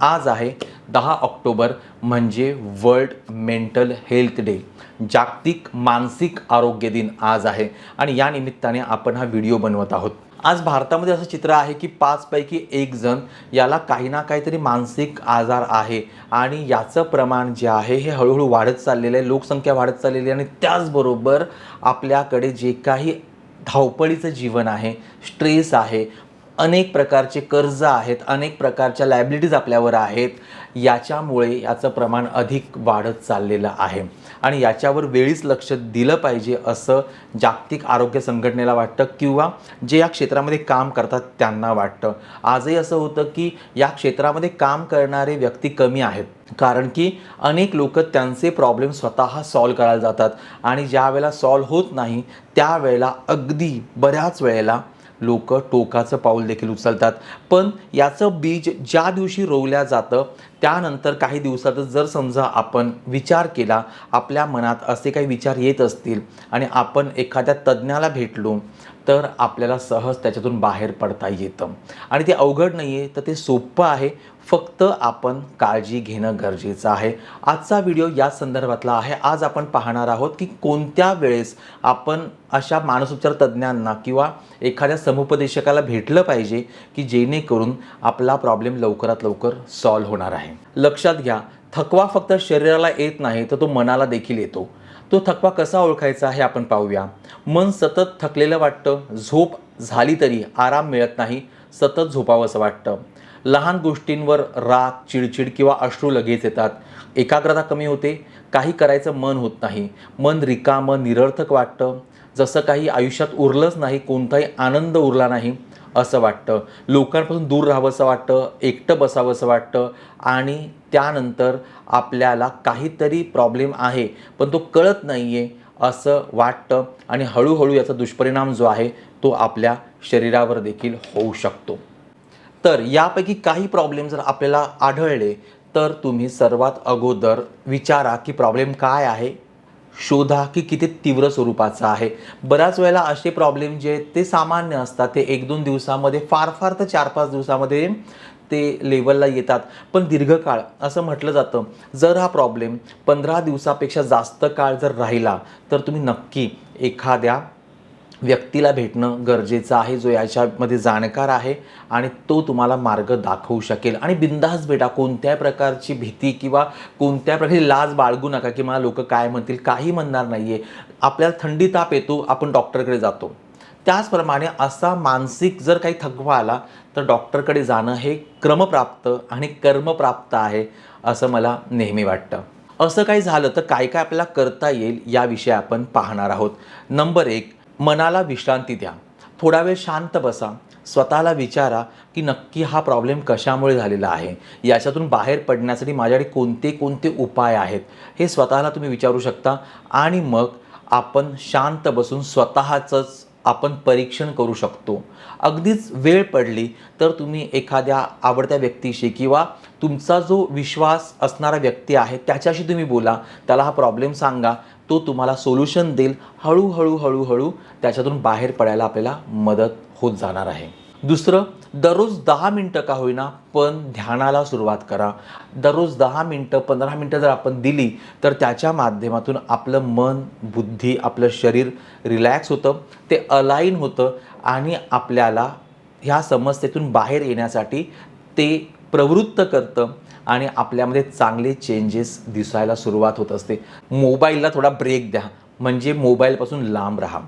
आज आहे दहा ऑक्टोबर म्हणजे वर्ल्ड मेंटल हेल्थ डे. जागतिक मानसिक आरोग्य दिन आज आहे आणि या निमित्ताने आपण हा व्हिडिओ बनवत आहोत. आज भारतामध्ये असं चित्र आहे की पाचपैकी एक जण याला काही ना काहीतरी मानसिक आजार आहे आणि याचं प्रमाण जे आहे हे हळूहळू वाढत चाललेलं आहे लोकसंख्या वाढत चाललेली आहे आणि त्याचबरोबर आपल्याकडे जे काही धावपळीचं जीवन आहे स्ट्रेस आहे अनेक प्रकारचे कर्ज आहेत अनेक प्रकारच्या लायबिलिटीज आपल्यावर आहेत. याच्यामुळे याचं प्रमाण अधिक वाढत चाललेलं आहे. आणि याच्यावर वेळीच लक्ष दिलं पाहिजे असं जागतिक आरोग्य संघटनेला वाटतं किंवा जे या क्षेत्रामध्ये काम करतात त्यांना वाटतं. आजही असं होतं की या क्षेत्रामध्ये काम करणारे व्यक्ती कमी आहेत. कारण की अनेक लोक त्यांचे प्रॉब्लेम स्वतः सॉल्व करायला जातात. आणि ज्या वेळेला सॉल्व होत नाही त्यावेळेला अगदी बऱ्याच वेळेला लोक टोकाचं पाऊल देखील उचलतात. पण याचं बीज ज्या दिवशी रोवल्या जातं त्यानंतर काही दिवसातच जर समजा आपण विचार केला आपल्या मनात असे काही विचार येत असतील आणि आपण एखाद्या तज्ज्ञाला भेटलो तर आपल्याला सहज त्याच्यातून बाहेर पडता येतं. आणि ते अवघड नाही आहे तर ते सोपं आहे. फक्त आपण काळजी घेणं गरजेचं आहे. आजचा व्हिडिओ या संदर्भातला आहे. आज आपण पाहणार आहोत की कोणत्या वेळेस आपण अशा मानसोपचार तज्ज्ञांना किंवा एखाद्या समुपदेशकाला भेटलं पाहिजे की जेणेकरून आपला प्रॉब्लेम लवकरात लवकर सॉल्व्ह होणार आहे. लक्षात घ्या थकवा फक्त शरीराला येत नाही तर तो मनाला देखील येतो. तो थकवा कसा ओळखायचा हे आपण पाहूया. मन सतत थकलेलं वाटतं झोप झाली तरी आराम मिळत नाही सतत झोपावंसं वाटतं. लहान गोष्टींवर राग चिडचिड किंवा अश्रू लगेच येतात. एकाग्रता कमी होते काही करायचं मन होत नाही. मन रिकामं निरर्थक वाटतं. जसं काही आयुष्यात उरलंच नाही कोणताही आनंद उरला नाही असं वाटतं. लोकांपासून दूर राहावंसं वाटतं एकटं बसावंसं वाटतं आणि त्यानंतर आपल्याला काहीतरी प्रॉब्लेम आहे पण तो कळत नाही आहे असं वाटतं आणि हळूहळू याचा दुष्परिणाम जो आहे तो आपल्या शरीरावर देखील होऊ शकतो. तर यापैकी काही प्रॉब्लेम जर आपल्याला आढळले तर तुम्ही सर्वात अगोदर विचारा की प्रॉब्लेम काय आहे? शोधा की किती तीव्र स्वरूपाचा आहे. बऱ्याच वेळेला असे प्रॉब्लेम जे आहेत ते सामान्य असतात ते एक दोन दिवसामध्ये फार फार तर चार पाच दिवसामध्ये ते लेवलला येतात. पण दीर्घकाळ असं म्हटलं जातं. जर हा प्रॉब्लेम पंधरा दिवसापेक्षा जास्त काळ जर राहिला तर तुम्ही नक्की एखाद्या व्यक्तीला भेटणं गरजेचं आहे जो याच्यामध्ये जाणकार आहे आणि तो तुम्हाला मार्ग दाखवू शकेल. आणि बिंदास भेटा कोणत्याही प्रकारची भीती किंवा कोणत्या प्रकारची लाज बाळगू नका की मला लोक काय म्हणतील काही म्हणणार नाही आहे आपल्याला थंडी ताप येतो आपण डॉक्टरकडे जातो. त्याचप्रमाणे असा मानसिक जर काही थकवा आला तर डॉक्टरकडे जाणं हे क्रमप्राप्त आणि कर्मप्राप्त आहे असं मला नेहमी वाटतं. असं काही झालं तर काय काय आपल्याला करता येईल याविषयी आपण पाहणार आहोत. नंबर एक मनाला विश्रांती द्या. थोडा वेळ शांत बसा. स्वतःला विचारा की नक्की हा प्रॉब्लेम कशामुळे झालेला आहे? याच्यातून बाहेर पडण्यासाठी माझ्याकडे कोणते कोणते उपाय आहेत? हे स्वतःला तुम्ही विचारू शकता. आणि मग आपण शांत बसून स्वतःचंच आपण परीक्षण करू शकतो. अगदीच वेळ पडली तर तुम्ही एखाद्या आवडत्या व्यक्तीशी किंवा तुमचा जो विश्वास असणारा व्यक्ती आहे त्याच्याशी तुम्ही बोला. त्याला हा प्रॉब्लेम सांगा. तो तुम्हाला सोल्युशन देईल. हळूहळू हळूहळू त्याच्यातून बाहेर पडायला आपल्याला मदत होत जाणार आहे. दुसरं दररोज दहा मिनटं का होईना पण ध्यानाला सुरुवात करा. दररोज दहा मिनटं पंधरा मिनटं जर आपण दिली तर त्याच्या माध्यमातून आपलं मन बुद्धी आपलं शरीर रिलॅक्स होतं ते अलाईन होतं आणि आपल्याला ह्या समस्येतून बाहेर येण्यासाठी ते प्रवृत्त करतं. आणि आपल्यामध्ये चांगले चेंजेस दिसायला सुरुवात होत असते. मोबाईलला थोडा ब्रेक द्या. म्हणजे मोबाईलपासून लांब राहा.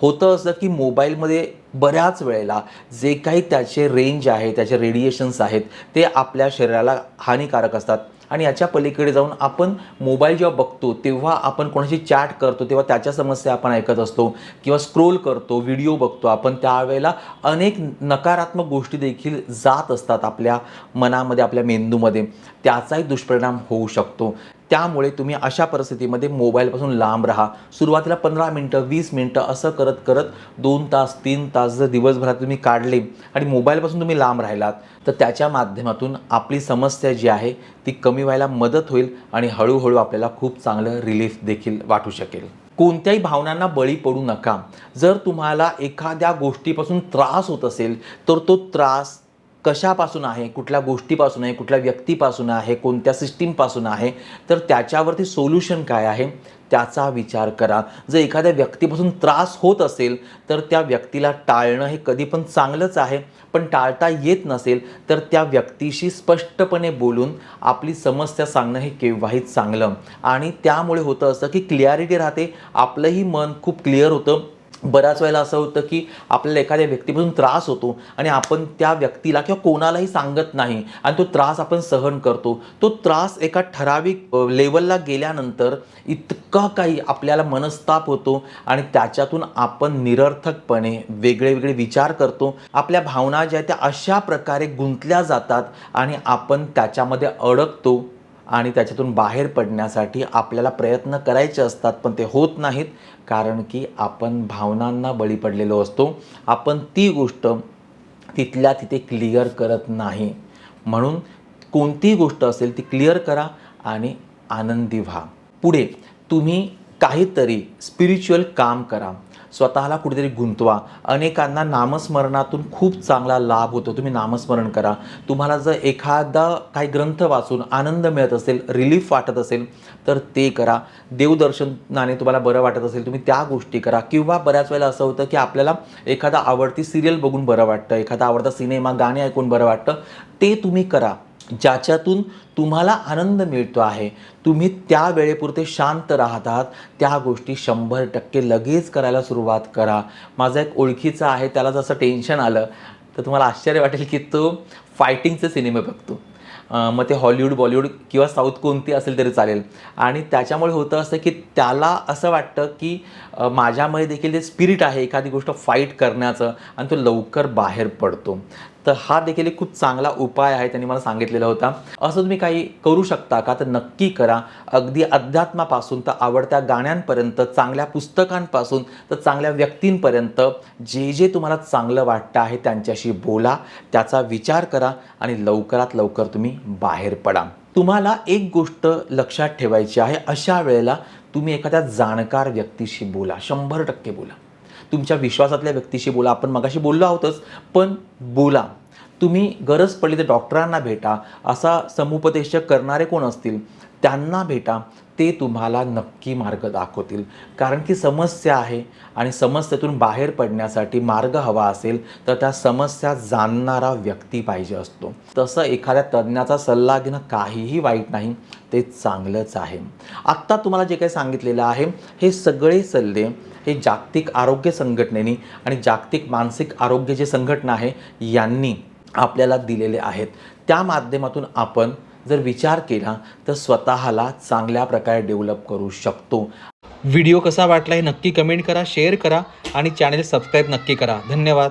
होतं असं की मोबाईलमध्ये बऱ्याच वेळेला जे काही त्याचे रेंज आहे त्याचे रेडिएशन्स आहेत ते आपल्या शरीराला हानिकारक असतात. आणि याच्या पलीकडे जाऊन आपण मोबाईल जेव्हा बघतो तेव्हा आपण कोणाशी चॅट करतो तेव्हा त्याच्या समस्या आपण ऐकत असतो किंवा स्क्रोल करतो व्हिडिओ बघतो आपण त्यावेळेला अनेक नकारात्मक गोष्टी देखील जात असतात आपल्या मनामध्ये आपल्या मेंदूमध्ये. त्याचाही दुष्परिणाम होऊ शकतो. त्यामुळे तुम्ही अशा परिस्थितीमध्ये मोबाईलपासून लांब राहा. सुरुवातीला पंधरा मिनटं वीस मिनटं असं करत करत दोन तास तीन तास जर दिवसभरात तुम्ही काढले आणि मोबाईलपासून तुम्ही लांब राहिलात तर त्याच्या माध्यमातून आपली समस्या जी आहे ती कमी व्हायला मदत होईल आणि हळूहळू आपल्याला खूप चांगलं रिलीफ देखील वाटू शकेल. कोणत्याही भावनांना बळी पडू नका. जर तुम्हाला एखाद्या गोष्टीपासून त्रास होत असेल तर तो त्रास कशापासून आहे कुठल्या गोष्टीपासून आहे कुठल्या व्यक्तीपासून आहे कोणत्या सिस्टीमपासून आहे तर त्याच्यावरती सोल्युशन काय आहे त्याचा विचार करा. जर एखाद्या व्यक्तीपासून त्रास होत असेल तर त्या व्यक्तीला टाळणं हे कधी पण चांगलंच आहे पण टाळता येत नसेल तर त्या व्यक्तीशी स्पष्टपणे बोलून आपली समस्या सांगणं हे केव्हाही चांगलं. आणि त्यामुळे होतं असं की क्लिअरिटी राहते आपलंही मन खूप क्लिअर होतं बऱ्याच वेळेला असं होतं की आपल्याला एखाद्या व्यक्तीपासून त्रास होतो आणि आपण त्या व्यक्तीला किंवा कोणालाही सांगत नाही आणि तो त्रास आपण सहन करतो. तो त्रास एका ठराविक लेवलला गेल्यानंतर इतका काही आपल्याला मनस्ताप होतो आणि त्याच्यातून आपण निरर्थकपणे वेगळे वेगळे विचार करतो. आपल्या भावना ज्या आहेत त्या अशा प्रकारे गुंतल्या जातात आणि आपण त्याच्यामध्ये अडकतो. आणि त्याच्यातून बाहेर पडण्यासाठी आपल्याला प्रयत्न करायचे असतात पण ते होत नाहीत कारण की आपण भावनांना बळी पडलेलो असतो. आपण ती गोष्ट तिथल्या तिथे क्लिअर करत नाही. म्हणून कोणतीही गोष्ट असेल ती क्लिअर करा आणि आनंदी व्हा. पुढे तुम्ही काहीतरी स्पिरिच्युअल काम करा. स्वतःला कुठेतरी गुंतवा. अनेकांना नामस्मरणातून खूप चांगला लाभ होतो. तुम्ही नामस्मरण करा. तुम्हाला जर एखादा काही ग्रंथ वाचून आनंद मिळत असेल रिलीफ वाटत असेल तर ते करा. देवदर्शनाने तुम्हाला बरं वाटत असेल तुम्ही त्या गोष्टी करा. किंवा बऱ्याच वेळेला असं होतं की आपल्याला एखादा आवडती सिरियल बघून बरं वाटतं. एखादा आवडता सिनेमा गाणे ऐकून बरं वाटतं. ते तुम्ही करा. ज्याच्यातून तुम्हाला आनंद मिळतो आहे. तुम्ही त्या वेळेपुरते शांत राहतात. त्या गोष्टी शंभर टक्के लगेच करायला सुरुवात करा. माझा एक ओळखीचा आहे त्याला जसं टेन्शन आलं तर तुम्हाला आश्चर्य वाटेल की तो फायटिंगचे सिनेमे बघतो. मग ते हॉलिवूड बॉलिवूड किंवा साऊथ कोणती असेल तरी चालेल. आणि त्याच्यामुळे होतं असं की त्याला असं वाटतं की माझ्यामध्ये देखील ते स्पिरिट आहे एखादी गोष्ट फाईट करण्याचं आणि तो लवकर बाहेर पडतो. तर हा देखील एक खूप चांगला उपाय आहे त्यांनी मला सांगितलेला होता. असं तुम्ही काही करू शकता का? तर नक्की करा. अगदी अध्यात्मापासून तर आवडत्या गाण्यांपर्यंत चांगल्या पुस्तकांपासून तर चांगल्या व्यक्तींपर्यंत जे जे तुम्हाला चांगलं वाटतं आहे त्यांच्याशी बोला त्याचा विचार करा आणि लवकरात लवकर तुम्ही बाहेर पडा. तुम्हाला एक गोष्ट लक्षात ठेवायची आहे अशा वेळेला तुम्ही एखाद्या जाणकार व्यक्तीशी बोला शंभर टक्के बोला. तुमच्या विश्वासातल्या व्यक्तीशी बोला आपण मगाशी बोललो आहोतच पण बोला. तुम्ही गरज पडली तर डॉक्टरांना भेटा असा समुपदेशक करणारे कोण असतील? त्यांना भेटा. ते तुम्हाला नक्की मार्ग दाखवतील. कारण की समस्या आहे आणि समस्येतून बाहेर पडण्यासाठी मार्ग हवा असेल तर त्या समस्या जाणणारा व्यक्ती पाहिजे असतो. तसं एखाद्या तज्ज्ञाचा सल्ला घेणं काहीही वाईट नाही ते चांगलंच आहे. आत्ता तुम्हाला जे काही सांगितलेलं आहे हे सगळे सल्ले हे जागतिक आरोग्य संघटनेने आणि जागतिक मानसिक आरोग्य जे संघटना आहे यांनी आपल्याला दिलेले आहेत. त्या माध्यमातून आपण जर विचार केला तर स्वतःला चांगल्या प्रकारे डेव्हलप करू शकतो. व्हिडिओ कसा वाटला हे नक्की कमेंट करा शेअर करा आणि चॅनेल सबस्क्राईब नक्की करा. धन्यवाद.